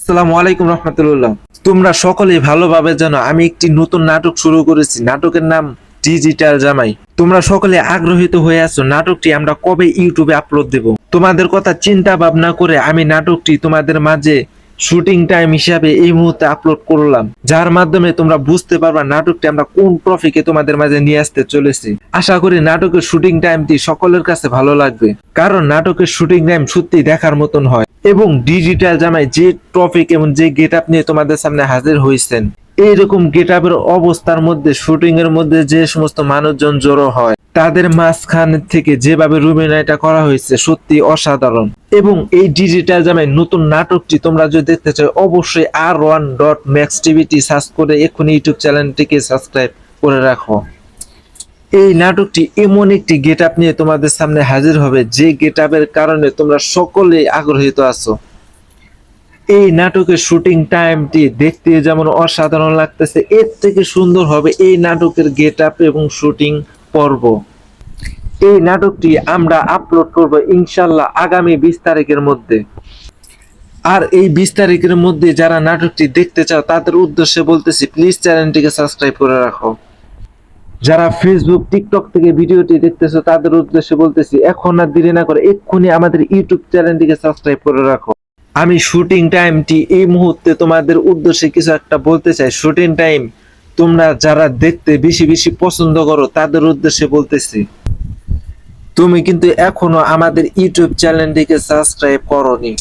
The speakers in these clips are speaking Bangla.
আসসালামু আলাইকুম রহমতুল্লাহ। তোমরা সকলে ভালোভাবে জানো, আমি একটি নতুন নাটক শুরু করেছি। নাটকের নাম ডিজিটাল জামাই। তোমরা সকলে আগ্রহিত হয়ে আছো, নাটকটি আমরা কবে ইউটিউবে আপলোড দেব? তোমাদের কথা চিন্তা ভাবনা করে আমি নাটকটি তোমাদের মাঝে শুটিং টাইম হিসাবে এই মুহূর্তে আপলোড করলাম, যার মাধ্যমে তোমরা বুঝতে পারবা নাটকটি আমরা কোন ট্রফিকে তোমাদের মাঝে নিয়ে আসতে চলেছি। আশা করি নাটকের শুটিং টাইমটি সকলের কাছে ভালো লাগবে, কারণ নাটকের শুটিং টাইম সত্যি দেখার মতন হয়। এবং ডিজিটাল জামায় যে ট্রফিক এবং যে গেট আপ নিয়ে তোমাদের সামনে হাজির হয়েছেন এইরকম গেট আপের অবস্থার মধ্যে শুটিং এর মধ্যে যে সমস্ত মানুষজন জড়ো হয়, তাদের মাঝখান থেকে যেভাবে রুমিনাইটা করা হয়েছে সত্যি অসাধারণ। এবং এই ডিজিটাল জামাই নতুন নাটকটি তোমরা যদি দেখতে চাও, অবশ্যই আর ওয়ান ডট ম্যাক্স টিভিটি সার্চ করে এক্ষুনি ইউটিউব চ্যানেলটিকে সাবস্ক্রাইব করে রাখো। এই নাটকটি এমন একটি গেট আপ নিয়ে তোমাদের সামনে হাজির হবে, যে গেট আপের কারণে তোমরা সকলেই আগ্রহিত আছো। এই নাটকের শুটিং টাইমটি দেখতে যেমন অসাধারণ লাগতেছে, এর থেকে সুন্দর হবে এই নাটকের গেট আপ এবং শুটিং পর্ব। এই নাটকটি আমরা আপলোড করব ইনশাল্লাহ আগামী বিশ তারিখের মধ্যে। আর এই বিশ তারিখের মধ্যে যারা নাটকটি দেখতে চাও, তাদের উদ্দেশ্যে বলতেছি প্লিজ চ্যানেলটিকে সাবস্ক্রাইব করে রাখো। যারা ফেসবুক টিকটক থেকে ভিডিওটি দেখতেছো, তাদের উদ্দেশ্যে বলতেছি, এখন আর দেরি না করে এক্ষুনি আমাদের ইউটিউব চ্যানেলটিকে সাবস্ক্রাইব করে রাখো। আমি শুটিং টাইমটি এই মুহূর্তে তোমাদের উদ্দেশ্যে কিছু একটা বলতে চাই। শুটিং টাইম তোমরা যারা দেখতে বেশি বেশি পছন্দ করো, তাদের উদ্দেশ্যে বলতেছি। তুমি কিন্তু এখনও আমাদের ইউটিউব চ্যানেলটিকে সাবস্ক্রাইব করনি।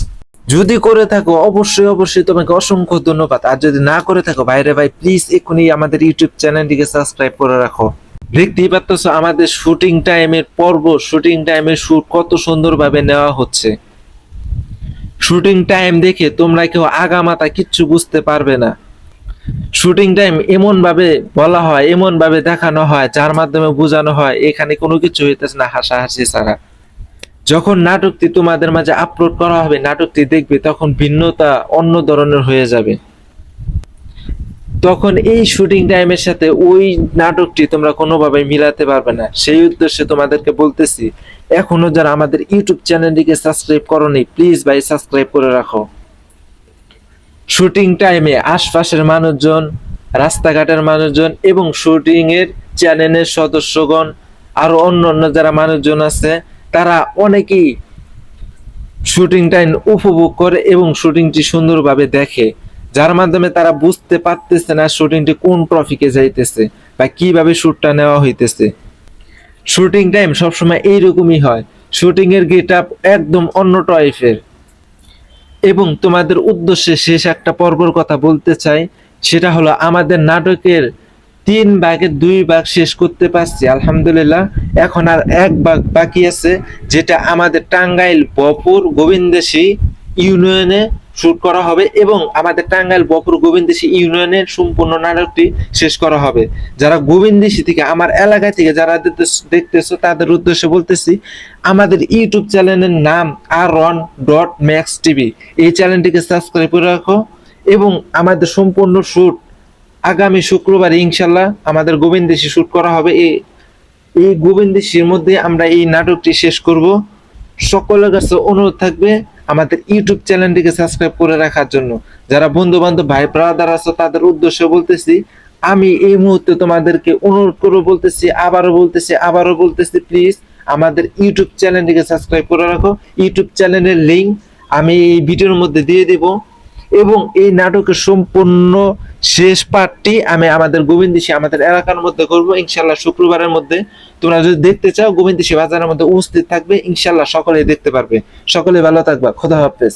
যদি করে থাকো, অবশ্যই অবশ্যই তোমাকে অসংখ্য ধন্যবাদ। আর যদি না করে থাকো ভাইরে ভাই প্লিজ এখনই আমাদের ইউটিউব চ্যানেলটিকে সাবস্ক্রাইব করে রাখো। দেখতেই পাচ্ছ আমাদের শুটিং টাইমের পর্ব শুটিং টাইমের শুট কত সুন্দরভাবে নেওয়া হচ্ছে। শুটিং টাইম দেখে তোমরা কেউ আগামাতা কিচ্ছু বুঝতে পারবে না। শুটিং টাইম এমন ভাবে বলা হয় এমন ভাবে দেখানো হয়, যার মাধ্যমে বোঝানো হয়, এখানে কোনো কিছু হইতেছে না হাসাহাসি ছাড়া। যখন নাটকটি তোমাদের মাঝে আপলোড করা হবে, নাটকটি দেখবে তখন ভিন্নতা অন্য ধরনের হয়ে যাবে। তখন এই শুটিং টাইমের সাথে ওই নাটকটি তোমরা কোনোভাবে মিলাতে পারবে না। সেই উদ্দেশ্যে তোমাদেরকে বলতেছি এখনও যারা আমাদের ইউটিউব চ্যানেলটিকে সাবস্ক্রাইব করনি প্লিজ ভাই সাবস্ক্রাইব করে রাখো। শুটিং টাইমে আশপাশের মানুষজন, রাস্তাঘাটের মানুষজন এবং শুটিং এর চ্যানেলের সদস্যগণ, আরও অন্য অন্য যারা মানুষজন আছে, তারা অনেকেই শুটিং টাইম উপভোগ করে এবং শুটিংটি সুন্দরভাবে দেখে, যার মাধ্যমে তারা বুঝতে পারতেছে না শুটিংটি কোন ট্রফিকে যাইতেছে বা কীভাবে শুটটা নেওয়া হইতেছে। শুটিং টাইম সবসময় এইরকমই হয়। শুটিং এর গেট আপ একদম অন্য টাইপের এবং তোমাদের উদ্দেশ্যে শেষ একটা পর্বর কথা বলতে চাই, সেটা হলো আমাদের নাটকের তিন ভাগের দুই ভাগ শেষ করতে পারছি, আলহামদুলিল্লাহ। এখন আর এক ভাগ বাকি আছে, যেটা আমাদের টাঙ্গাইল, বপুর গোবিন্দেশী ইউনিয়নে শুট করা হবে এবং আমাদের টাঙ্গাইল বপুর গোবিন্দেশী ইউনিয়নের সম্পূর্ণ নাটকটি শেষ করা হবে। যারা গোবিন্দেশী থেকে আমার এলাকা থেকে যারা দেখতেছ- তাদের উদ্দেশ্যে বলতেছি, আমাদের ইউটিউব চ্যানেলের নাম R one dot max TV. এই চ্যানেলটিকে সাবস্ক্রাইব করে রাখো এবং আমাদের সম্পূর্ণ শুট আগামী শুক্রবার ইনশাল্লাহ আমাদের গোবিন্দেশী শুট করা হবে। এই এই গোবিন্দেশীর মধ্যে আমরা এই নাটকটি শেষ করব। সকলের কাছে অনুরোধ থাকবে আমাদের ইউটিউব চ্যানেলটিকে সাবস্ক্রাইব করে রাখার জন্য। যারা বন্ধু বান্ধব ভাই ব্রাদার আছে, তাদের উদ্দেশ্যে বলতেছি, আমি এই মুহূর্তে তোমাদেরকে অনুরোধ করে বলতেছি, আবারও বলতেছি আবারও বলতেছি প্লিজ আমাদের ইউটিউব চ্যানেলটিকে সাবস্ক্রাইব করে রাখো। ইউটিউব চ্যানেলের লিঙ্ক আমি এই ভিডিওর মধ্যে দিয়ে দেব এবং এই নাটকের সম্পূর্ণ শেষ পার্টটি আমি আমাদের গোবিন্দেশী আমাদের এলাকার মধ্যে করব। ইনশাল্লাহ শুক্রবারের মধ্যে তোমরা যদি দেখতে চাও, গোবিন্দ বাজারের মধ্যে উপস্থিত থাকবে। ইনশাল্লাহ সকলে দেখতে পারবে। সকলে ভালো থাকবা। খোদা হাফেজ।